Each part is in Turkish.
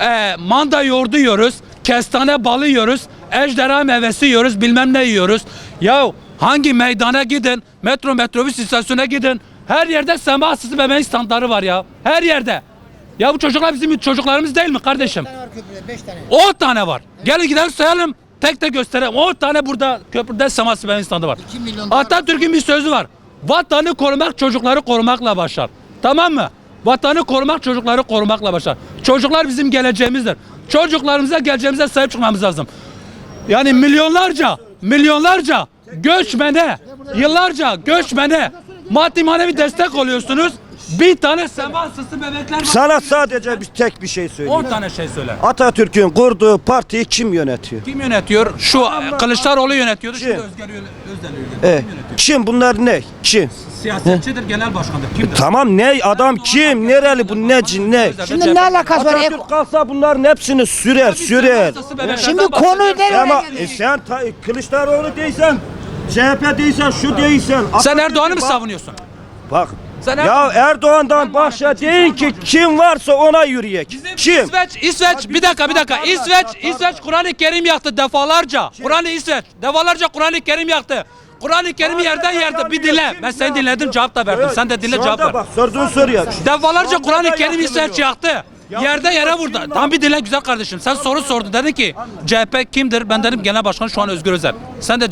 e, manda yoğurdu yiyoruz, kestane balı yiyoruz, ejderha meyvesi yiyoruz, bilmem ne yiyoruz. Ya hangi meydana gidin, metro metrobüs istasyonuna gidin, her yerde sema asısı bebeğin standları var ya. Her yerde. Ya bu çocuklar bizim çocuklarımız değil mi kardeşim? tane var köprüde 5 tane. 10 tane var. Gelin gidelim sayalım. Tek tek gösterelim. 10 tane burada köprüde seması benim standı var. 2 milyon dolar. Atatürk'ün bir sözü var. Vatanı korumak çocukları korumakla başlar. Tamam mı? Vatanı korumak çocukları korumakla başlar. Çocuklar bizim geleceğimizdir. Çocuklarımıza geleceğimize sahip çıkmamız lazım. Yani milyonlarca, milyonlarca göçmene, yıllarca göçmene maddi manevi destek oluyorsunuz. Bir tane semasısı bebekler var. Sana sadece bir tek bir şey 10 söyleyeyim. tane şey söyle. Atatürk'ün kurduğu partiyi kim yönetiyor? Kim yönetiyor? Şu e, Kılıçdaroğlu yönetiyordu. Şimdi Kim? Özgür Özel yönetiyor. E, Kim yönetiyor? kim bunlar ne? Kim? Siyasetçidir, genel başkandır. Kimdir? Tamam ne adam kim? Nereli bu neci ne? Şimdi ne alakası var? Ek- Atatürk kalsa bunların hepsini sürer sürer. Şimdi konuyu nereye Ama e, sen ta, Kılıçdaroğlu değilsen, CHP değilsen, şu değilsen. Sen Atatürk'ü Erdoğan'ı mı bak- savunuyorsun? Bak. Sen ya Erdoğan- Erdoğan'dan başka deyin ki kim varsa ona yürüyek. Kim? İsveç, İsveç, bir dakika bir dakika. İsveç, İsveç Kur'an-ı Kerim yaktı defalarca. Kur'an-ı İsveç, defalarca Kur'an-ı Kerim yaktı. Kur'an-ı Kerim'i yerden yerde bir dinle. Ben seni dinledim cevap da verdim. Sen de dinle cevap ver. Bak sorduğun soruya. Defalarca Kur'an-ı Kerim. İsveç yaktı. Yerde yere vurdu. Tam bir dinle güzel kardeşim. Sen soru sordun. Dedin ki CHP kimdir? Ben dedim genel başkan şu an Özgür Özel. Sen de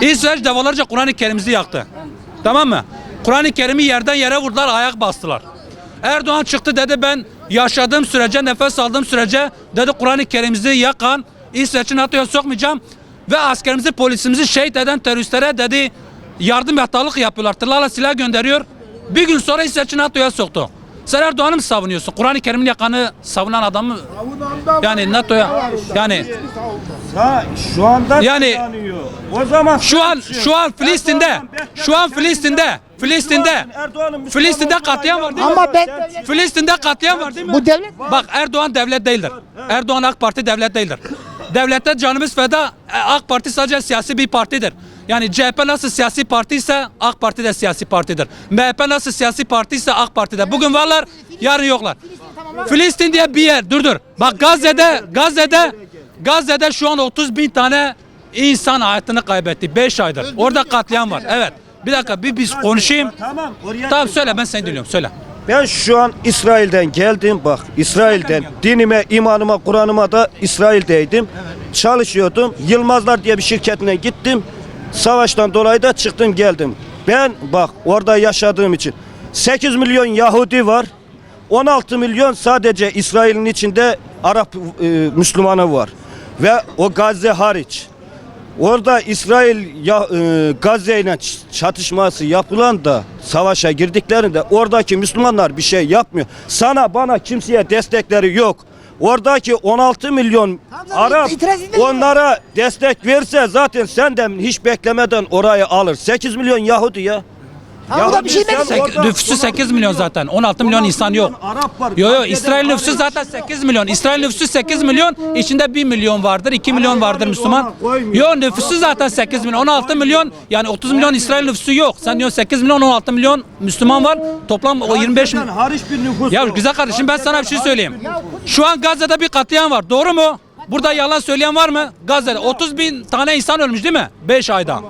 İsveç defalarca Kur'an-ı Kerim'imizi yaktı. Tamam mı? Kur'an-ı Kerim'i yerden yere vurdular, ayak bastılar. Erdoğan çıktı dedi ben yaşadığım sürece, nefes aldığım sürece dedi Kur'an-ı Kerim'imizi yakan İsveç'in NATO'ya sokmayacağım ve askerimizi, polisimizi şehit eden teröristlere dedi yardım yatalık yapıyorlar. Tırlarla silah gönderiyor. Bir gün sonra İsveç'i NATO'ya soktu. Sen Erdoğan'ı mı savunuyorsun? Kur'an-ı Kerim'in yakanı savunan adamı yani NATO'ya yani Ha, şu anda Yani-. O zaman şu an şu an Filistin'de şu an Filistin'de Filistin'de Filistin'de katliam var değil mi? Ama ben Filistin'de katliam var değil mi? bu devlet Bak Erdoğan devlet değildir. Erdoğan AK Parti devlet değildir. Devlette canımız feda. e, AK Parti sadece siyasi bir partidir. Yani CHP nasıl siyasi parti ise AK Parti de siyasi partidir. MHP nasıl siyasi parti ise AK Parti'de. Bugün varlar, yarın yoklar. Filistin diye bir yer. Dur dur. Bak Gazze'de, Gazze'de, Gazze'de şu an 30 bin tane insan hayatını kaybetti. 5 aydır. Orada katliam var. Evet. Bir dakika bir biz konuşayım. Tamam. Oraya Tamam söyle ben seni dinliyorum. Söyle. Ben şu an İsrail'den geldim bak İsrail'den dinime, imanıma, Kur'an'ıma da İsrail'deydim. Çalışıyordum. Yılmazlar diye bir şirketine gittim. Savaştan dolayı da çıktım geldim. Ben bak orada yaşadığım için 8 milyon Yahudi var. 16 milyon sadece İsrail'in içinde Arap e, Müslümanı var. Ve o Gazze hariç. Orada İsrail ya, e, Gazze ile çatışması yapılan da savaşa girdiklerinde oradaki Müslümanlar bir şey yapmıyor. Sana bana kimseye destekleri yok. Oradaki 16 milyon Arap itiraz onlara destek verse zaten senden hiç beklemeden orayı alır. 8 milyon Yahudi ya. Tamam, bu da bir şey demek. Sek- nüfusu 8 16 milyon zaten. 16 milyon insan yok. Arap var. Yo yo İsrail nüfusu zaten 8 milyon. İsrail nüfusu 8 milyon. içinde 1 milyon vardır, 2 milyon vardır Müslüman. Yo nüfusu zaten 8 milyon. 16 milyon yani 30 milyon İsrail nüfusu yok. Sen diyorsun 8 milyon 16 milyon Müslüman var. Toplam o 25 Gazze'den milyon. hariç bir nüfus Ya güzel kardeşim ben sana bir şey söyleyeyim. Şu an Gazze'de bir katliam var. Doğru mu? Burada yalan söyleyen var mı? Gazze'de 30 bin tane insan ölmüş değil mi? 5 ayda.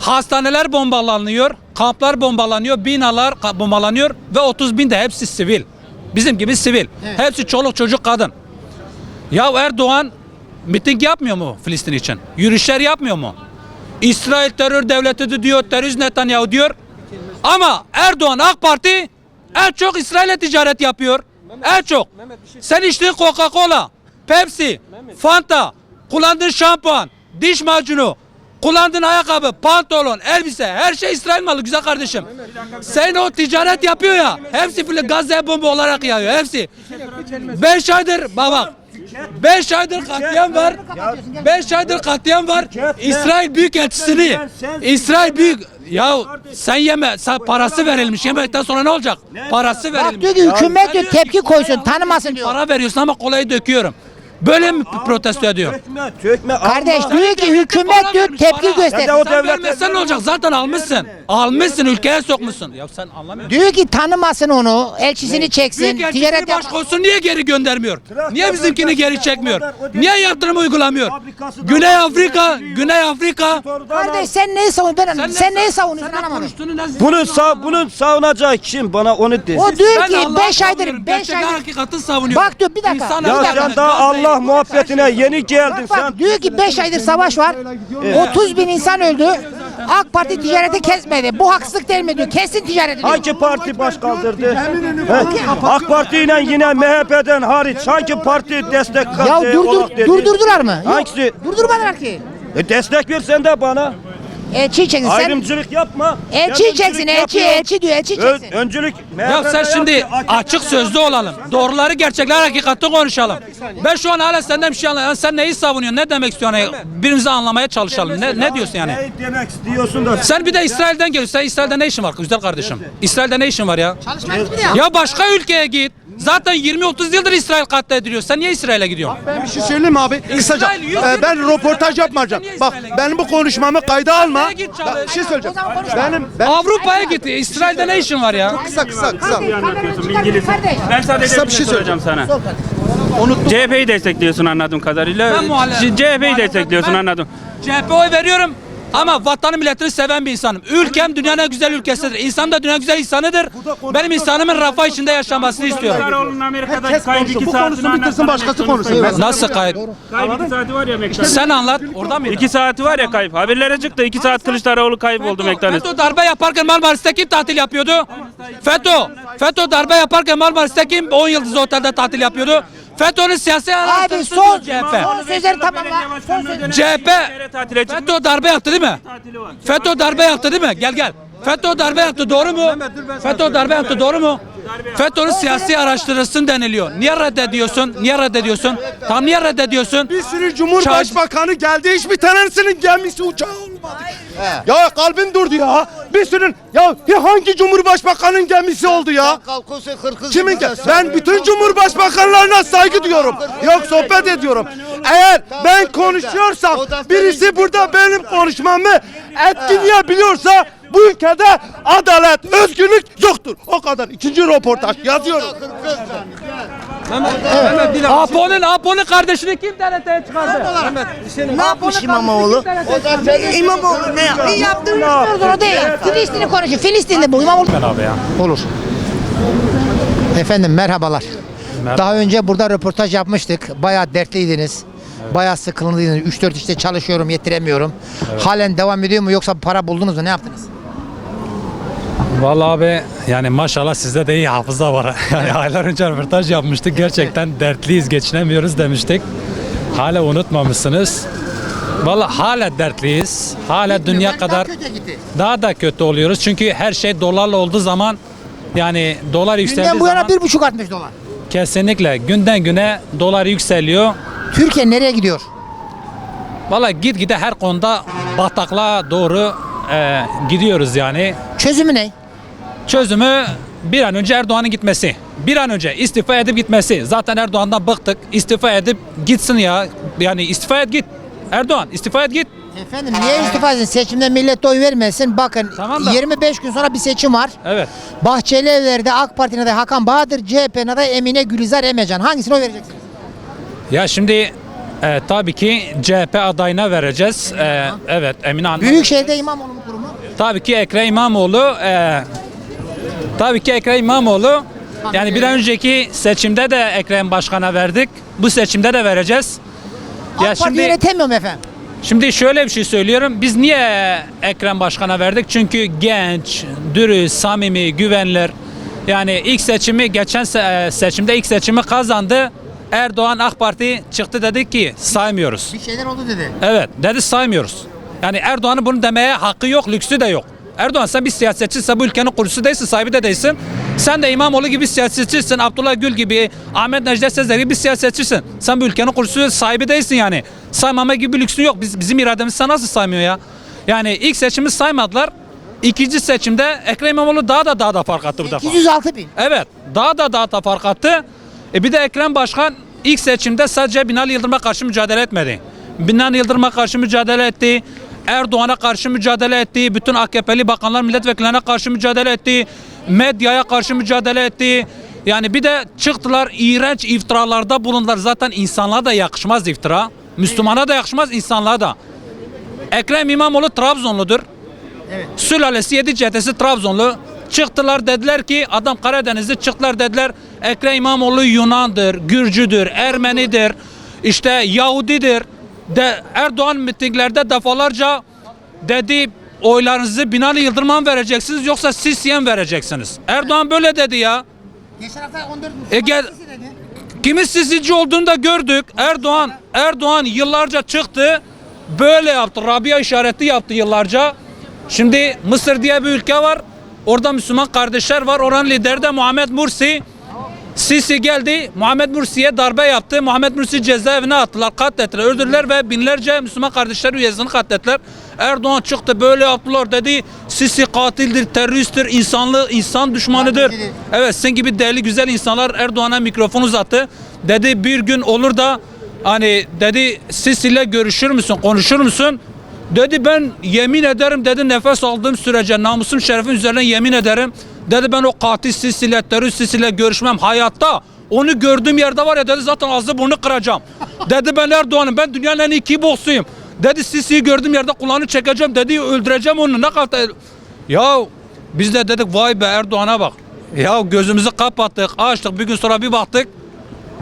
Hastaneler bombalanıyor, kamplar bombalanıyor, binalar bombalanıyor ve 30 bin de hepsi sivil. Bizim gibi sivil. Hepsi çoluk çocuk kadın. Ya Erdoğan miting yapmıyor mu Filistin için? Yürüyüşler yapmıyor mu? İsrail terör devletidir diyor, terörist Netanyahu diyor. Ama Erdoğan AK Parti en çok İsrail'e ticaret yapıyor. En çok. Sen içtiğin Coca-Cola, Pepsi, Fanta, kullandığın şampuan, diş macunu, kullandığın ayakkabı, pantolon, elbise, her şey İsrail malı güzel kardeşim. Sen o ticaret yapıyor ya, hepsi bile Gazze'ye bomba olarak yağıyor, hepsi. Beş aydır, bak. Beş aydır katliam var. Beş aydır katliam var. İsrail Büyükelçisini, İsrail Büyük... Ya sen yeme, sen parası verilmiş. Yemekten sonra ne olacak? Parası bak verilmiş. diyor ki hükümet diyor tepki koysun tanımasın diyor. Para veriyorsun ama kolayı döküyorum. Böyle mi protesto ediyor? Tökme, tökme. Kardeş Allah. diyor ki hükümet diyor tepki Ya göster. da o Sen devlet- vermezsen ne olacak? Zaten almışsın. Almışsın ülkeye sokmuşsun. Ya sen anlamıyorsun. Diyor ki tanımasın onu, elçisini çeksin, Büyük ticaret elçisi yap. başkonsul niye geri göndermiyor? Traktör Niye bizimkini geri çekmiyor? o Niye yaptırım uygulamıyor? Fabrikası da Güney var, Afrika. Güney Afrika. Kardeş sen neyi savunuyorsun? Ben anlamadım. Sen, neyi savunuyorsun? Sen ne Anlamadım. konuştuğunu ne- Bunun sağ bunun savunacağı kim bana onu desin. O diyor Ben ki Allah'ı 5 aydır savunuyorum. 5 Gerçek aydır hakikati savunuyor. Bak diyor, bir dakika. Ya ya sen daha Allah muhabbetine yeni geldin sen. bak diyor ki 5 aydır savaş var. 30 bin insan öldü. AK Parti ticareti kesmedi. Bu haksızlık değil mi diyor. Kesin ticareti diyor. Hangi parti baş kaldırdı? He? AK Parti ile yine MHP'den hariç hangi parti destek Ya e, durdur, durdurdular mı? Yok, Hangisi? Durdurmadılar ki. E destek versen de bana. Elçi çeksin sen. Ayrımcılık yapma. Elçi çeksin, elçi, elçi diyor, elçi Ö- çeksin. öncülük. Ya sen şimdi açık sözlü olalım. Doğruları, gerçekler, hakikati konuşalım. Ben şu an hala senden bir şey anlamıyorum. Sen neyi savunuyorsun? Ne demek istiyorsun? Yani birbirimizi anlamaya çalışalım. Ne, ne diyorsun yani? Ne demek istiyorsun da? Sen bir de İsrail'den geliyorsun. Sen İsrail'de ne işin var güzel kardeşim? İsrail'de ne işin var ya? Çalışmak de ya. Ya başka ülkeye git. Zaten 20-30 yıldır İsrail katlediliyor. Sen niye İsrail'e gidiyorsun? Ben bir şey söyleyeyim mi abi? Kısaca. İsrail yüz Ee, yıl- ben röportaj yapmayacağım. Niye Bak İsrail'e benim bu konuşmamı kayda alma. Git çalış? Bak, bir şey söyleyeceğim. Benim ben Avrupa'ya gitti. İsrail'de ne işin var ya? kısa kısa kısa. anlatıyorsun bilgilisin. Ben sadece Kısa bir bir şey şey soracağım sana. CHP'yi destekliyorsun anladığım kadarıyla. Ben muhalefet- CHP'yi destekliyorsun Ben- anladım. CHP oy veriyorum. Ama vatanı milletini seven bir insanım. Ülkem dünyanın en güzel ülkesidir. İnsan da dünyanın güzel insanıdır. Benim insanımın refah içinde yaşamasını istiyorum. Kılıçdaroğlu'nun Amerika'daki Herkes kayıp konuşsun. iki Bu saatini konusunu bitirsin başkası konuşsun. Ben- Nasıl kayıp? Kayıp iki saati var ya McDonald's. Sen anlat. Orada mı? İki saati var ya kayıp. Haberlere çıktı. iki saat Kılıçdaroğlu kayıp oldu McDonald's. FETÖ darbe yaparken Marmaris'te kim tatil yapıyordu? FETÖ. FETÖ darbe yaparken Marmaris'te kim 10 yıldız otelde tatil yapıyordu? FETÖ'nün siyasi Abi araştırması son, diyor CHP. son sözleri tamamla. Son sözleri. CHP. FETÖ darbe yaptı değil mi? FETÖ darbe yaptı değil mi? Gel gel. FETÖ darbe yaptı doğru mu? FETÖ darbe yaptı doğru mu? FETÖ'nün siyasi araştırılsın deniliyor. Niye reddediyorsun? Niye reddediyorsun? Tam niye reddediyorsun? Bir sürü Cumhurbaşkanı geldi hiçbir tanesinin gemisi uçağı olmadı. Ya kalbim durdu ya. Bir sürü ya hangi Cumhurbaşkanının gemisi oldu ya? Kimin ge- Ben bütün Cumhurbaşkanlarına saygı duyuyorum. Yok sohbet ediyorum. Eğer ben konuşuyorsam birisi burada benim konuşmamı etkileyebiliyorsa bu ülkede adalet, özgürlük yoktur. O kadar. İkinci röportaj yazıyorum. Apo'nun Apo'nun kardeşini kim TRT'ye çıkardı? Ne yapmış İmamoğlu? İmamoğlu ne yaptı? Yaptığını o değil. Filistin'i konuşuyor. Filistin'de bu İmamoğlu. Olur. Efendim merhabalar. Daha önce burada röportaj yapmıştık. Bayağı dertliydiniz. Bayağı sıkıldıydınız. 3-4 işte çalışıyorum, yetiremiyorum. Halen devam ediyor mu yoksa para buldunuz mu? Ne yaptınız? Vallahi abi yani maşallah sizde de iyi hafıza var. Yani aylar önce röportaj yapmıştık. Gerçekten dertliyiz, geçinemiyoruz demiştik. Hala unutmamışsınız. Vallahi hala dertliyiz. Hala dünya kadar daha da kötü oluyoruz. Çünkü her şey dolarla olduğu zaman yani dolar yükseldiği Günden bu yana zaman bir buçuk artmış dolar. kesinlikle günden güne dolar yükseliyor. Türkiye nereye gidiyor? Vallahi gitgide her konuda bataklığa doğru e, gidiyoruz yani. Çözümü ne? Çözümü bir an önce Erdoğan'ın gitmesi. Bir an önce istifa edip gitmesi. Zaten Erdoğan'dan bıktık. İstifa edip gitsin ya. Yani istifa et git. Erdoğan istifa et git. Efendim niye istifa edin? Seçimde millet oy vermesin. Bakın Tamam da- 25 gün sonra bir seçim var. Evet. Bahçeli Evler'de AK Parti'nin adayı Hakan Bahadır, CHP'nin adayı Emine Gülizar Emecan. Hangisine oy vereceksiniz? Ya şimdi e, tabii ki CHP adayına vereceğiz. E, evet Emine Hanım. Büyükşehir'de İmamoğlu mu kurumu? Tabii ki Ekrem İmamoğlu. e, tabii ki Ekrem İmamoğlu. Yani bir önceki seçimde de Ekrem Başkan'a verdik. Bu seçimde de vereceğiz. AK Parti yönetemiyorum efendim. Şimdi şöyle bir şey söylüyorum. Biz niye Ekrem Başkan'a verdik? Çünkü genç, dürüst, samimi, güvenilir. Yani ilk seçimi geçen e, seçimde ilk seçimi kazandı. Erdoğan AK Parti çıktı dedi ki saymıyoruz. Bir şeyler oldu dedi. Evet dedi saymıyoruz. Yani Erdoğan'ın bunu demeye hakkı yok, lüksü de yok. Erdoğan sen bir siyasetçisin, bu ülkenin kurucusu değilsin, sahibi de değilsin. Sen de İmamoğlu gibi siyasetçisin, Abdullah Gül gibi, Ahmet Necdet Sezer gibi bir siyasetçisin. Sen bu ülkenin kurucusu, sahibi değilsin yani. Saymama gibi bir lüksün yok. Biz, bizim irademiz sen nasıl saymıyor ya? Yani ilk seçimi saymadılar. İkinci seçimde Ekrem İmamoğlu daha da daha da fark attı bu defa. 206 bin. Evet. Daha da daha da fark attı. E bir de Ekrem Başkan ilk seçimde sadece Binali Yıldırım'a karşı mücadele etmedi. Binali Yıldırım'a karşı mücadele etti. Erdoğan'a karşı mücadele etti. Bütün AKP'li bakanlar milletvekillerine karşı mücadele etti. Medyaya karşı mücadele etti. Yani bir de çıktılar iğrenç iftiralarda bulundular. Zaten insanlığa da yakışmaz iftira. Müslümana da yakışmaz, insanlığa da. Ekrem İmamoğlu Trabzonludur. Sülalesi yedi cehdesi Trabzonlu. Çıktılar dediler ki adam Karadenizli çıktılar dediler Ekrem İmamoğlu Yunandır, Gürcüdür, Ermenidir, işte Yahudidir. De Erdoğan mitinglerde defalarca dedi oylarınızı Binali Yıldırım'a vereceksiniz yoksa Sisi'ye vereceksiniz? Erdoğan böyle dedi ya. Geçen hafta 14 E gel- Kimin sisici olduğunu da gördük. Erdoğan Erdoğan yıllarca çıktı. Böyle yaptı. Rabia işareti yaptı yıllarca. Şimdi Mısır diye bir ülke var. Orada Müslüman kardeşler var. Oranın lideri de Muhammed Mursi. Sisi geldi. Muhammed Mursi'ye darbe yaptı. Muhammed Mursi cezaevine attılar. Katlettiler. Öldürdüler ve binlerce Müslüman kardeşler üyesini katlettiler. Erdoğan çıktı böyle yaptılar dedi. Sisi katildir, teröristtir, insanlı, insan düşmanıdır. Evet sizin gibi değerli güzel insanlar Erdoğan'a mikrofon uzattı. Dedi bir gün olur da hani dedi Sisi ile görüşür müsün, konuşur musun? Dedi ben yemin ederim dedi nefes aldığım sürece namusum şerefim üzerine yemin ederim. Dedi ben o katil Sisi ile terörist Sisi ile görüşmem hayatta. Onu gördüğüm yerde var ya dedi zaten ağzı burnu kıracağım. dedi ben Erdoğan'ım ben dünyanın en iyi kickboksuyum. Dedi Sisi'yi gördüğüm yerde kulağını çekeceğim dedi öldüreceğim onu ne kadar ya biz de dedik vay be Erdoğan'a bak. Ya gözümüzü kapattık, açtık. Bir gün sonra bir baktık.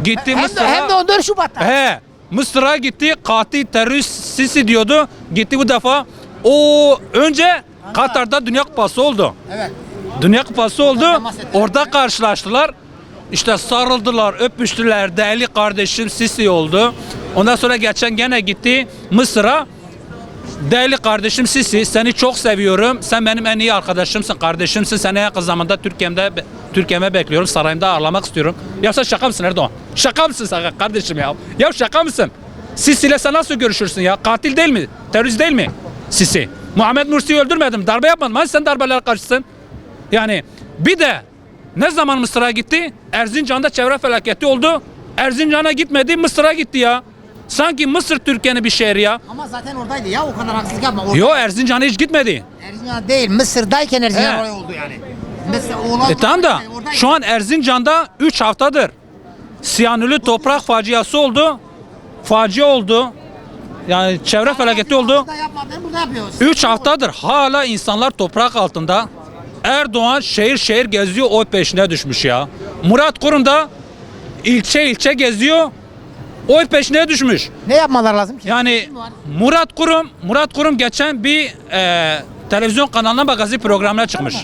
Gitti Hem de, Mısır'a. hem de 14 Şubat'ta. He. Mısır'a gitti. Katil terörist Sisi diyordu. Gitti bu defa. O önce Katar'da Dünya Kupası oldu. Evet. Dünya Kupası oldu. Orada karşılaştılar. İşte sarıldılar, öpüştüler. Değerli kardeşim Sisi oldu. Ondan sonra geçen gene gitti Mısır'a. Değerli kardeşim Sisi seni çok seviyorum. Sen benim en iyi arkadaşımsın, kardeşimsin. Seni en yakın zamanda Türkiye'mde Türkiye'me bekliyorum. Sarayımda ağırlamak istiyorum. Ya sen şaka mısın Erdoğan? Şaka mısın sen kardeşim ya? Ya şaka mısın? Sisi ile sen nasıl görüşürsün ya? Katil değil mi? Terörist değil mi? Sisi. Muhammed Mursi'yi öldürmedim. Darbe yapmadım. Hani sen darbeler karşısın? Yani bir de ne zaman Mısır'a gitti? Erzincan'da çevre felaketi oldu. Erzincan'a gitmedi, Mısır'a gitti ya. Sanki Mısır Türkiye'nin bir şehri ya. Ama zaten oradaydı ya o kadar haksızlık yapma. Orada, Yo Erzincan'a hiç gitmedi. Erzincan değil Mısır'dayken Erzincan He. olay oldu yani. Mesela oğlan E tamam da oradaydı. şu an Erzincan'da 3 haftadır siyanürlü toprak faciası oldu. Facia oldu. Yani çevre felaketi oldu. Burada yapmadığını burada yapıyoruz. 3 haftadır hala insanlar toprak altında. Erdoğan şehir şehir geziyor oy peşine düşmüş ya. Murat Kurum da ilçe ilçe geziyor. Oy peşine düşmüş. Ne yapmalar lazım ki? Yani Murat Kurum, Murat Kurum geçen bir e, televizyon kanalına magazi programına çıkmış.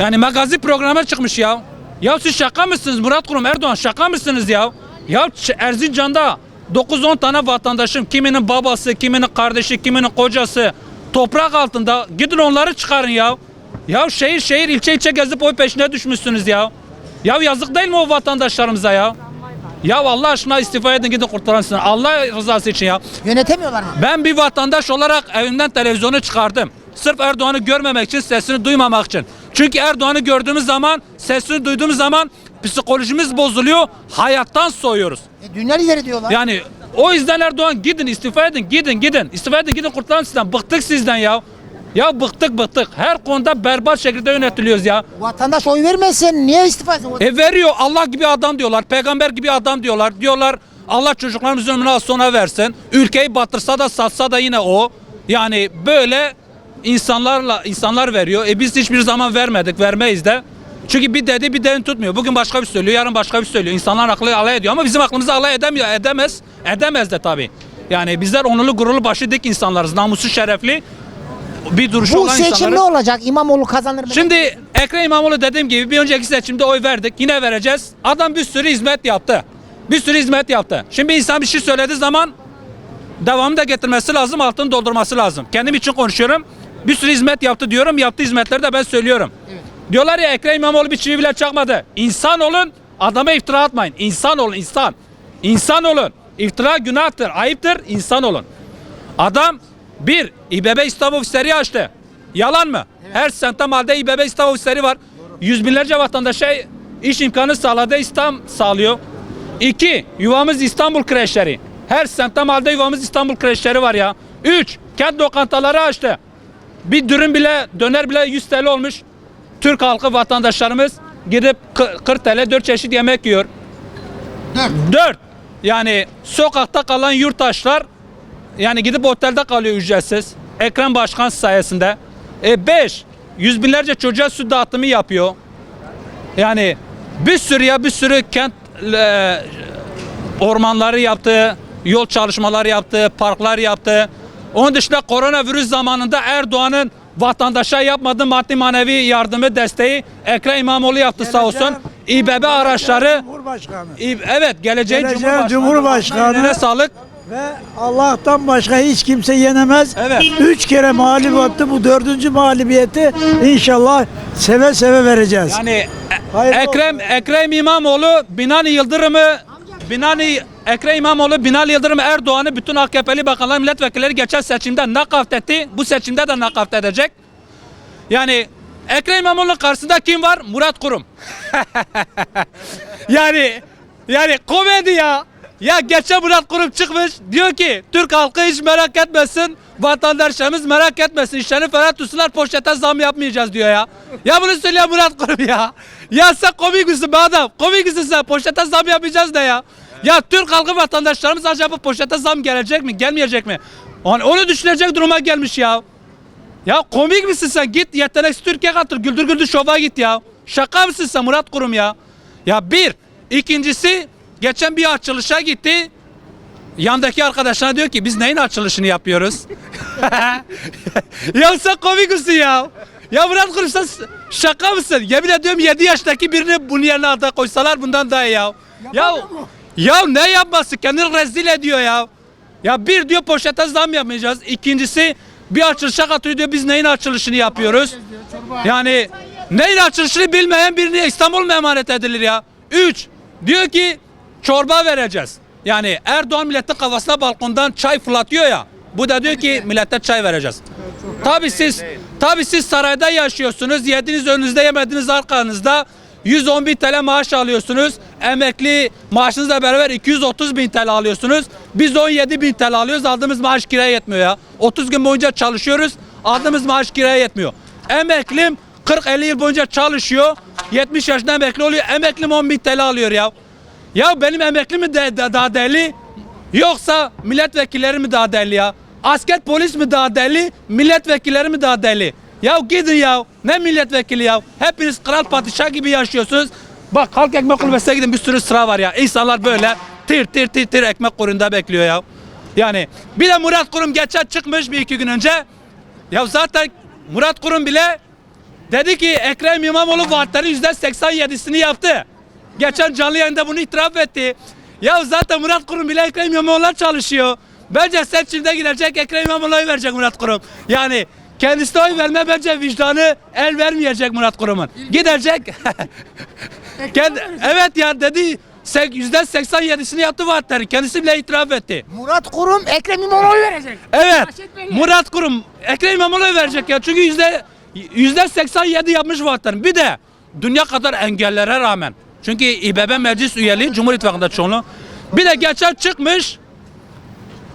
Yani magazi programına çıkmış ya. Ya siz şaka mısınız Murat Kurum, Erdoğan şaka mısınız ya? Ya Erzincan'da 9-10 tane vatandaşım, kiminin babası, kiminin kardeşi, kiminin kocası toprak altında. Gidin onları çıkarın ya. Ya şehir şehir, ilçe ilçe gezip oy peşine düşmüşsünüz ya. Ya yazık değil mi o vatandaşlarımıza ya? Ya Allah aşkına istifa edin gidin kurtarın sizi. Allah rızası için ya. Yönetemiyorlar mı? Ben bir vatandaş olarak evimden televizyonu çıkardım. Sırf Erdoğan'ı görmemek için, sesini duymamak için. Çünkü Erdoğan'ı gördüğümüz zaman, sesini duyduğumuz zaman psikolojimiz bozuluyor, hayattan soğuyoruz. E, dünya lideri diyorlar. Yani o yüzden Erdoğan gidin istifa edin, gidin gidin. İstifa edin, gidin kurtarın sizden. Bıktık sizden ya. Ya bıktık bıktık. Her konuda berbat şekilde yönetiliyoruz ya. Vatandaş oy vermesin. Niye istifa etsin? E veriyor Allah gibi adam diyorlar. Peygamber gibi adam diyorlar. Diyorlar Allah çocuklarımızın ömrünü az sonra versin. Ülkeyi batırsa da satsa da yine o. Yani böyle insanlarla insanlar veriyor. E biz hiçbir zaman vermedik, vermeyiz de. Çünkü bir dedi bir dedin tutmuyor. Bugün başka bir söylüyor, yarın başka bir söylüyor. İnsanlar aklı alay ediyor ama bizim aklımızı alay edemiyor, edemez. Edemez de tabii. Yani bizler onurlu gururlu başı dik insanlarız. Namusu şerefli bir duruşu Bu olan seçim ne olacak? İmamoğlu kazanır mı? Şimdi Ekrem İmamoğlu dediğim gibi bir önceki seçimde oy verdik. Yine vereceğiz. Adam bir sürü hizmet yaptı. Bir sürü hizmet yaptı. Şimdi insan bir şey söylediği zaman devamı da getirmesi lazım, altını doldurması lazım. Kendim için konuşuyorum. Bir sürü hizmet yaptı diyorum. Yaptığı hizmetleri de ben söylüyorum. Diyorlar ya Ekrem İmamoğlu bir çivi bile çakmadı. İnsan olun, adama iftira atmayın. İnsan olun, insan. İnsan olun. İftira günahtır, ayıptır, insan olun. Adam bir İBB İslam ofisleri açtı. Yalan mı? Her semtte mahallede İBB İslam ofisleri var. Yüz binlerce vatandaşa iş imkanı sağladı, İslam sağlıyor. İki, yuvamız İstanbul kreşleri. Her semtte mahalde yuvamız İstanbul kreşleri var ya. Üç, kent lokantaları açtı. Bir dürüm bile, döner bile 100 TL olmuş. Türk halkı vatandaşlarımız gidip kı- 40 TL 4 çeşit yemek yiyor. Dört. 4. Yani sokakta kalan yurttaşlar yani gidip otelde kalıyor ücretsiz. Ekrem Başkan sayesinde. 5. yüz binlerce çocuğa su dağıtımı yapıyor. Yani bir sürü ya bir sürü kent e, ormanları yaptı, yol çalışmaları yaptı, parklar yaptı. Onun dışında koronavirüs zamanında Erdoğan'ın vatandaşa yapmadığı maddi manevi yardımı desteği Ekrem İmamoğlu yaptı sağ olsun. İBB araçları Cumhurbaşkanı. İ- evet geleceğin Geleceğin Cumhurbaşkanı. Cumhurbaşkanı. Eline sağlık. Ve Allah'tan başka hiç kimse yenemez. Evet. Üç kere mağlup yaptı. Bu dördüncü mağlubiyeti inşallah seve seve vereceğiz. Yani E- Hayırlı Ekrem Ekrem İmamoğlu Binali Yıldırım'ı Binali Ekrem İmamoğlu Binali Yıldırım Erdoğan'ı bütün AKP'li bakanlar milletvekilleri geçen seçimde nakavt etti. Bu seçimde de nakavt edecek. Yani Ekrem İmamoğlu'nun karşısında kim var? Murat Kurum. yani yani komedi ya. Ya geçen Murat Kurum çıkmış diyor ki Türk halkı hiç merak etmesin. Vatandaşlarımız merak etmesin. İşlerini ferah tutsunlar poşete zam yapmayacağız diyor ya. Ya bunu söyleyen Murat Kurum ya. Ya sen komik misin be adam? Komik misin sen? Poşete zam yapmayacağız ne ya? Ya Türk halkı vatandaşlarımız acaba poşete zam gelecek mi? Gelmeyecek mi? Onu, onu düşünecek duruma gelmiş ya. Ya komik misin sen? Git yeteneksiz Türkiye katıl. Güldür güldür şova git ya. Şaka mısın sen Murat Kurum ya? Ya bir. ikincisi geçen bir açılışa gitti. Yandaki arkadaşına diyor ki biz neyin açılışını yapıyoruz? ya sen komik misin ya? Ya Murat Kurum sen şaka mısın? Yemin ediyorum 7 yaştaki birini bunun yerine aday koysalar bundan daha iyi ya. Ya, ya ne yapması? Kendini rezil ediyor ya. Ya bir diyor poşete zam yapmayacağız. İkincisi bir açılışa katılıyor diyor biz neyin açılışını yapıyoruz? Yani neyin açılışını bilmeyen birine İstanbul mu emanet edilir ya? Üç diyor ki çorba vereceğiz. Yani Erdoğan milletin kafasına balkondan çay fırlatıyor ya. Bu da diyor ki millete çay vereceğiz. Tabii siz tabii siz sarayda yaşıyorsunuz. Yediniz önünüzde yemediniz arkanızda. 110 bin TL maaş alıyorsunuz. Emekli maaşınızla beraber 230 bin TL alıyorsunuz. Biz 17 bin TL alıyoruz. Aldığımız maaş kiraya yetmiyor ya. 30 gün boyunca çalışıyoruz. Aldığımız maaş kiraya yetmiyor. Emeklim 40-50 yıl boyunca çalışıyor. 70 yaşında emekli oluyor. Emeklim 10 bin TL alıyor ya. Ya benim emekli mi de, de- daha deli? Yoksa milletvekilleri mi daha deli ya? Asker polis mi daha deli? Milletvekilleri mi daha deli? Ya gidin ya. Ne milletvekili ya? Hepiniz kral padişah gibi yaşıyorsunuz. Bak halk ekmek kulübesine gidin bir sürü sıra var ya. İnsanlar böyle tir tir tir tir ekmek kuyruğunda bekliyor ya. Yani bir de Murat Kurum geçen çıkmış bir iki gün önce. Ya zaten Murat Kurum bile Dedi ki Ekrem İmamoğlu vaatlerin yüzde 87'sini yaptı. Geçen canlı yayında bunu itiraf etti. Ya zaten Murat Kurum bile Ekrem İmamoğlu'na çalışıyor. Bence seçimde gidecek Ekrem İmamoğlu'na verecek Murat Kurum. Yani kendisi oy verme bence vicdanı el vermeyecek Murat Kurum'un. Gidecek. Kendi, evet ya dedi yüzde 87'sini yaptı vaatlerin. Kendisi bile itiraf etti. Murat Kurum Ekrem İmamoğlu verecek. Evet. Murat Kurum Ekrem İmamoğlu verecek ya. Çünkü yüzde 87 yapmış vaatlerini. Bir de dünya kadar engellere rağmen. Çünkü İBB meclis üyeliği Cumhur İttifakı'nda çoğunluğu. Bir de geçen çıkmış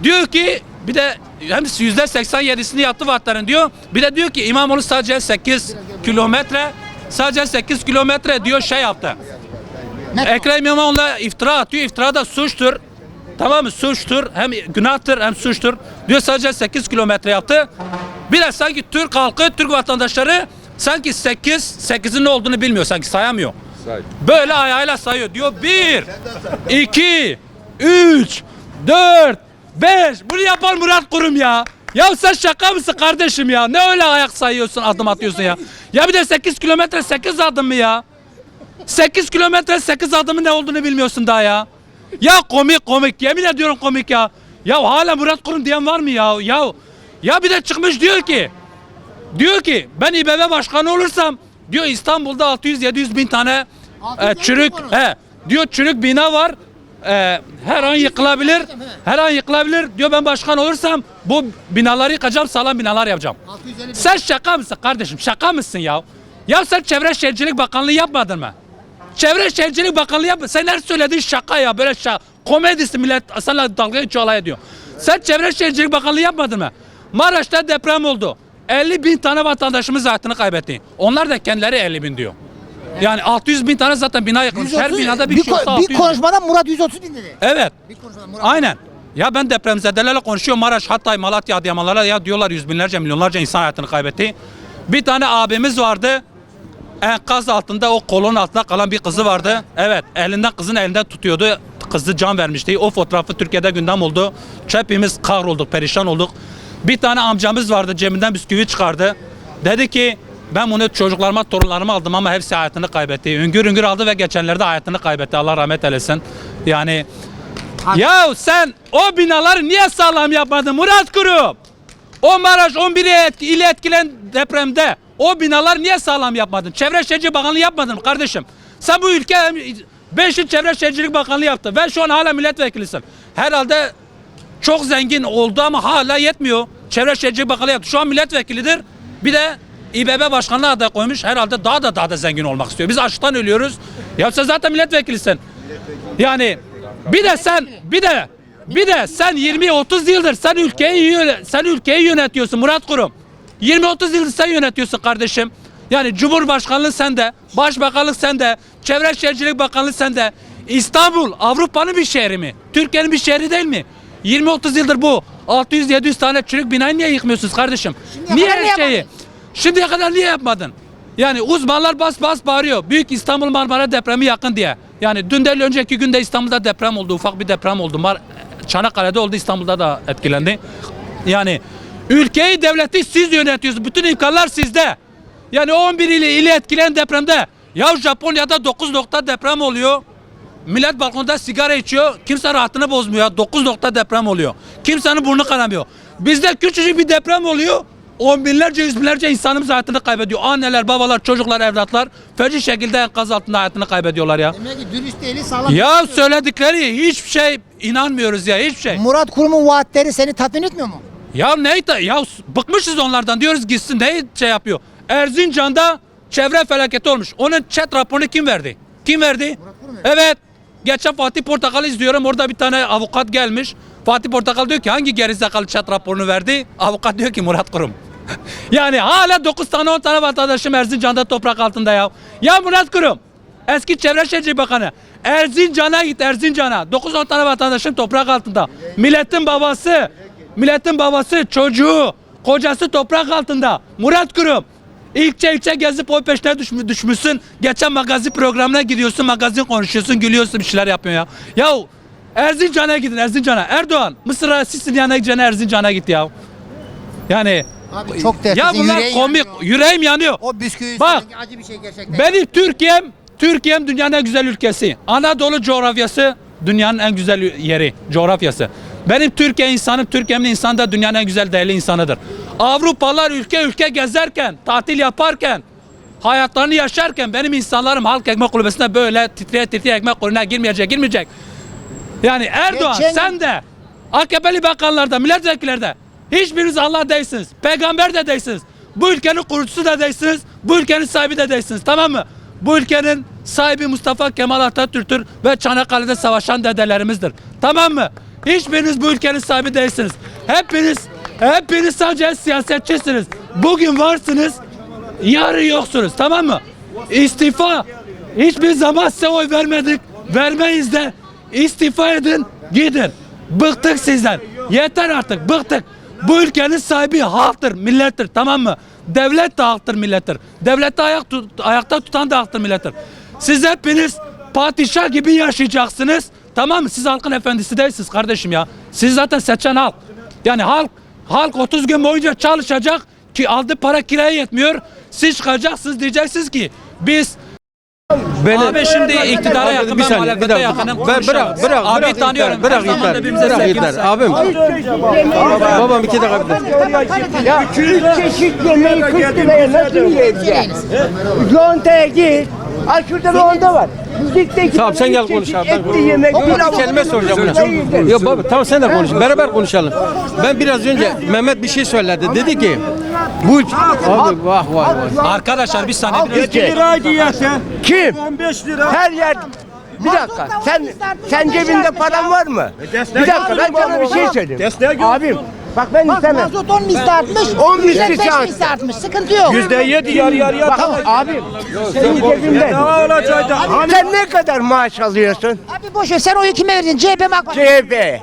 diyor ki bir de hem yüzde 87'sini yaptı vaatlerin diyor. Bir de diyor ki İmamoğlu sadece 8 kilometre sadece 8 kilometre diyor şey yaptı. Ekrem İmamoğlu'na iftira atıyor. İftira da suçtur. Tamam mı? Suçtur. Hem günahtır hem suçtur. Diyor sadece 8 kilometre yaptı. Bir de sanki Türk halkı, Türk vatandaşları sanki 8, 8'in ne olduğunu bilmiyor. Sanki sayamıyor. Böyle ayağıyla sayıyor. Diyor 1, 2, 3, 4, 5. Bunu yapan Murat Kurum ya. Ya sen şaka mısın kardeşim ya? Ne öyle ayak sayıyorsun, adım atıyorsun ya? Ya bir de 8 kilometre 8 adım mı ya? 8 kilometre 8 adımın ne olduğunu bilmiyorsun daha ya. Ya komik komik yemin ediyorum komik ya. Ya hala Murat Kurum diyen var mı ya? Ya ya bir de çıkmış diyor ki diyor ki ben İBB başkanı olursam diyor İstanbul'da 600-700 bin tane e, çürük he, diyor çürük bina var. E, her an yıkılabilir. Her an yıkılabilir. Diyor ben başkan olursam bu binaları yıkacağım sağlam binalar yapacağım. Sen şaka mısın kardeşim? Şaka mısın ya? Ya sen Çevre Şehircilik Bakanlığı yapmadın mı? Çevre Şehircilik Bakanlığı yap. Sen her söylediğin şaka ya böyle şaka. Komedisi millet sana dalga geçiyor alay ediyor. Sen Çevre Şehircilik Bakanlığı yapmadın mı? Maraş'ta deprem oldu. 50 bin tane vatandaşımız hayatını kaybetti. Onlar da kendileri 50 bin diyor. Yani 600 bin tane zaten bina yakılmış. Her 130 binada bir, bir, olsa ko- 600 bir bin. konuşmada Murat 130 bin dedi. Evet. Bir konuşmada Murat. Aynen. Ya ben depremzedelerle konuşuyorum. Maraş, Hatay, Malatya, Adıyamanlara ya diyorlar yüz binlerce, milyonlarca insan hayatını kaybetti. Bir tane abimiz vardı. Enkaz altında o kolon altında kalan bir kızı vardı. Evet elinden kızın elinden tutuyordu. Kızı can vermişti. O fotoğrafı Türkiye'de gündem oldu. Hepimiz kahrolduk, perişan olduk. Bir tane amcamız vardı cebinden bisküvi çıkardı. Dedi ki ben bunu çocuklarıma, torunlarıma aldım ama hepsi hayatını kaybetti. Üngür üngür aldı ve geçenlerde hayatını kaybetti. Allah rahmet eylesin. Yani ya sen o binaları niye sağlam yapmadın Murat Kurum? O Maraş 11 etki, ili etkilen depremde o binalar niye sağlam yapmadın? Çevre Şehircilik Bakanlığı yapmadın mı kardeşim? Sen bu ülke 5 yıl Çevre Şehircilik Bakanlığı yaptı ve şu an hala milletvekilisin. Herhalde çok zengin oldu ama hala yetmiyor. Çevre Şehircilik Bakanlığı yaptı. Şu an milletvekilidir. Bir de İBB Başkanlığı aday koymuş. Herhalde daha da daha da zengin olmak istiyor. Biz açlıktan ölüyoruz. Ya sen zaten milletvekilisin. Yani bir de sen bir de bir de sen 20-30 yıldır sen ülkeyi sen ülkeyi yönetiyorsun Murat Kurum. 20-30 yıldır sen yönetiyorsun kardeşim. Yani Cumhurbaşkanlığı sende, Başbakanlık sende, Çevre Şehircilik Bakanlığı sende. İstanbul Avrupa'nın bir şehri mi? Türkiye'nin bir şehri değil mi? 20-30 yıldır bu 600-700 tane çürük binayı niye yıkmıyorsunuz kardeşim? niye kadar niye her şeyi? yapmadın? Şimdiye kadar niye yapmadın? Yani uzmanlar bas bas bağırıyor. Büyük İstanbul Marmara depremi yakın diye. Yani dün değil önceki günde İstanbul'da deprem oldu. Ufak bir deprem oldu. Mar Çanakkale'de oldu. İstanbul'da da etkilendi. Yani ülkeyi devleti siz yönetiyorsunuz. Bütün imkanlar sizde. Yani 11 ili, ili etkileyen depremde. Ya Japonya'da 9 nokta deprem oluyor. Millet balkonda sigara içiyor. Kimse rahatını bozmuyor. 9 nokta deprem oluyor. Kimsenin burnu kanamıyor. Bizde küçücük bir deprem oluyor. On binlerce, yüz binlerce insanımız hayatını kaybediyor. Anneler, babalar, çocuklar, evlatlar feci şekilde enkaz altında hayatını kaybediyorlar ya. Demek ki dürüst değiliz sağlam. Ya söyledikleri hiçbir şey inanmıyoruz ya hiçbir şey. Murat Kurum'un vaatleri seni tatmin etmiyor mu? Ya de ya bıkmışız onlardan diyoruz gitsin neyi şey yapıyor. Erzincan'da çevre felaketi olmuş. Onun chat raporunu kim verdi? Kim verdi? Evet. Geçen Fatih Portakal izliyorum orada bir tane avukat gelmiş. Fatih Portakal diyor ki hangi gerizekalı chat raporunu verdi? Avukat diyor ki Murat Kurum. yani hala 9 tane 10 tane vatandaşım Erzincan'da toprak altında ya. Ya Murat Kurum. Eski Çevre Şehircilik Bakanı. Erzincan'a git Erzincan'a. 9-10 tane vatandaşım toprak altında. Milletin babası, milletin babası, çocuğu, kocası toprak altında. Murat Kurum. İlçe ilçe gezip o peşine düşmü, düşmüşsün. Geçen magazi programına gidiyorsun, magazin konuşuyorsun, gülüyorsun, bir şeyler yapıyorsun ya. Ya Erzincan'a gidin Erzincan'a. Erdoğan, Mısır'a, Sisi'nin yanına gideceğine Erzincan'a git ya. Yani Abi çok ya dertlisin. bunlar yüreğin komik, yanıyor. yüreğim yanıyor. O bisküvi Bak. acı bir şey gerçekten. Benim Türkiye'm, Türkiye'm dünyanın en güzel ülkesi. Anadolu coğrafyası dünyanın en güzel yeri, coğrafyası. Benim Türkiye insanım, Türkiye'min insanı da dünyanın en güzel değerli insanıdır. Avrupalılar ülke ülke gezerken, tatil yaparken, hayatlarını yaşarken benim insanlarım halk ekmek kulübesinde böyle titreye titreye ekmek kulübesine girmeyecek, girmeyecek. Yani Erdoğan Geçen- sen de AKP'li bakanlarda, milletvekillerde hiçbiriniz Allah değilsiniz. Peygamber de değilsiniz. Bu ülkenin kurucusu da değilsiniz. Bu ülkenin sahibi de değilsiniz. Tamam mı? Bu ülkenin sahibi Mustafa Kemal Atatürk'tür ve Çanakkale'de savaşan dedelerimizdir. Tamam mı? Hiçbiriniz bu ülkenin sahibi değilsiniz. Hepiniz hepiniz sadece siyasetçisiniz. Bugün varsınız, yarın yoksunuz. Tamam mı? İstifa. Hiçbir zaman size oy vermedik. Vermeyiz de. İstifa edin, gidin. Bıktık sizden. Yeter artık, bıktık. Bu ülkenin sahibi halktır, millettir. Tamam mı? Devlet de halktır, millettir. Devleti ayak tut- ayakta tutan da halktır, millettir. Siz hepiniz padişah gibi yaşayacaksınız. Tamam mı? Siz halkın efendisi değilsiniz kardeşim ya. Siz zaten seçen halk. Yani halk halk 30 gün boyunca çalışacak ki aldığı para kiraya yetmiyor. Siz çıkacaksınız diyeceksiniz ki biz Abi şimdi iktidara Abi, yakın bir ben saniye, muhalefete bir dakika. yakınım. Ben- bırak, konuşalım. bırak, Abi bırak tanıyorum. yeter, bırak Her zaman da yeter, birbirimize bırak sevgimiz yeter. var. Abim, babam iki dakika bir dakika. Üç çeşit yemeği 40 liraya nasıl yiyeceğiz? Lontaya git. Ay şurada lonta var. De Tamam sen gel konuş abi. Ben etli yemek. bir pilav kelime soracağım buna. Yok baba tamam sen de konuş. Beraber konuşalım. Ben biraz önce Mehmet bir şey söyledi. Dedi ki Bu Abi vah vah vah. Arkadaşlar bir saniye. bir- 2 liraydı ya sen. kim? 15 lira. Her yer bir dakika. Sen sen cebinde paran var mı? Bir dakika ben sana bir şey söyleyeyim. Abim bak ben istemem. Mazot 10 misli artmış. 10 misli beş artmış. misli artmış. Sıkıntı yok. Yüzde yedi yarı yarıya Bak abim senin cebinde. Daha olacaktı. Sen ne kadar maaş alıyorsun? Abi boş ver sen oyu kime vereceksin? CHP mi AK Parti? CHP.